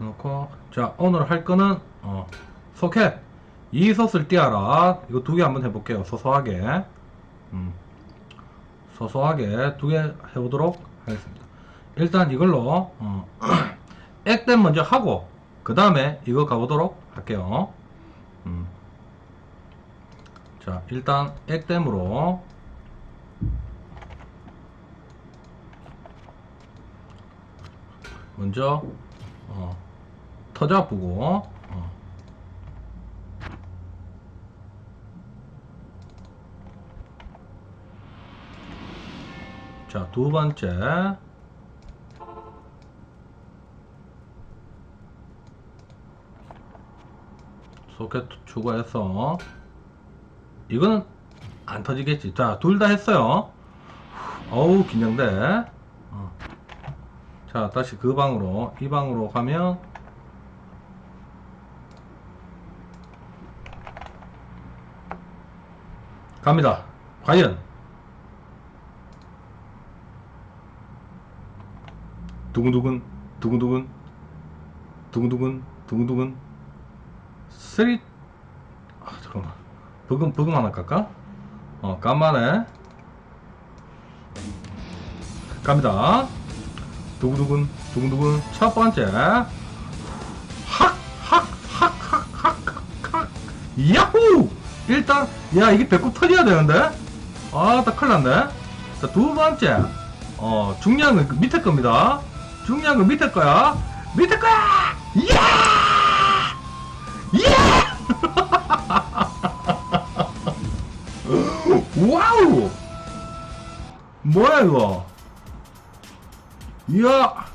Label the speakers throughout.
Speaker 1: 넣고 자 오늘 할 거는 어, 소켓. 이솥을 띄어라. 이거 두 개 한번 해볼게요 소소하게. 음, 소소하게 두 개 해보도록 하겠습니다. 일단 이걸로 어, 액땜 먼저 하고 그 다음에 이거 가보도록 할게요. 음. 자 일단 액땜으로. 먼저 어, 터자 보고 어. 자, 두 번째. 소켓 추가해서 이거는 안 터지겠지. 자, 둘 다 했어요. 어우, 긴장돼. 어. 자, 다시 그 방으로, 이 방으로 가면 갑니다. 과연 두근두근 두근두근 두근두근 두근두근. 쓰리. 아 잠깐만. 버금 버금 하나 깔까? 어 간만에. 갑니다. 두근두근 두근두근. 첫 번째. 학 학 학 학 학 학 야호 일단 야 이게 배꼽 터져야 되는데 아딱 큰일 났네 자 두 번째 어 중량은 그 밑에 겁니다 중요한 건 밑에 거야. 밑에 거야! 이야! 이야! 와우! 뭐야, 이거? 이야!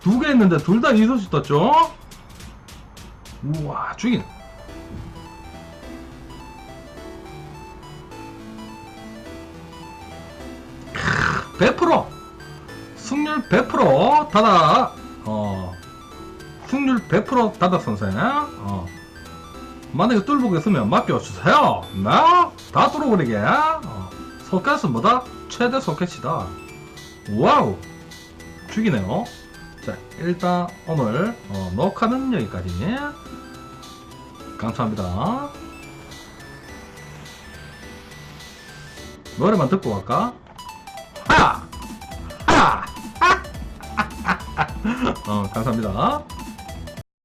Speaker 1: 두 개 했는데 둘 다 이소시 떴죠? 우와, 죽인. 100%! 승률 100% 다다 어 승률 100% 다다 선생 어 만약에 뚫보겠으면 맡겨주세요 나다 뚫어버리게 어. 소켓은 뭐다? 최대 소켓이다 와우 죽이네요 자 일단 오늘 어, 녹화는 여기까지 감사합니다 노래만 듣고 갈까? 어, 감사합니다.